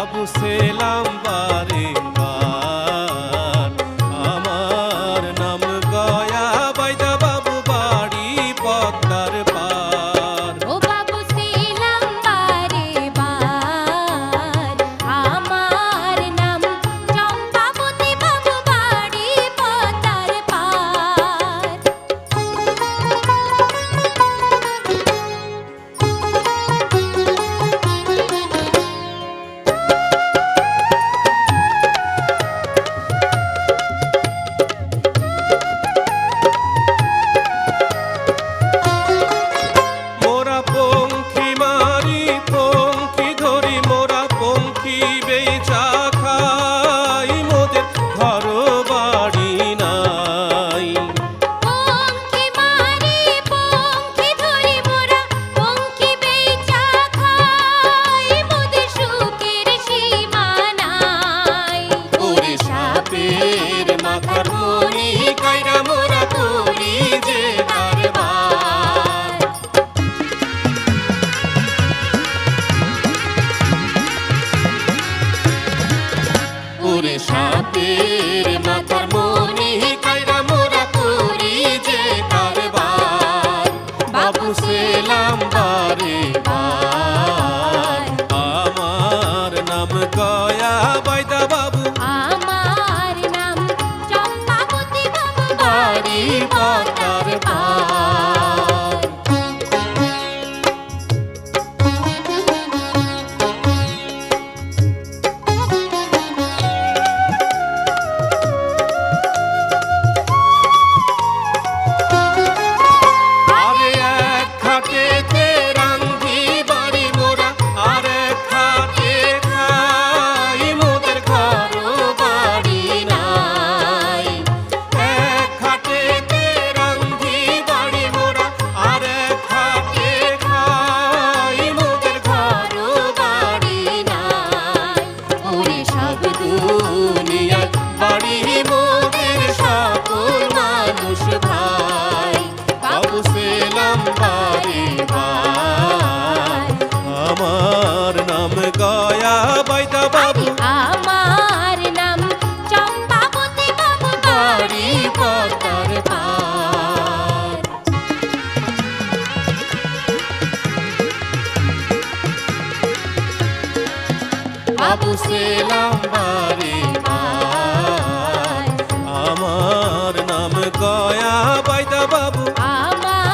আবু সেলাম বারে 가 এলাম বাড়ি ভাই। আমার নাম গয়া বাইদা বাবু। আমার নাম চম্পাবতী বাবু বাড়ি পতার পার বাবু সেলাম বাড়ি আমার নাম গয়া বাইদা বাবু। আমার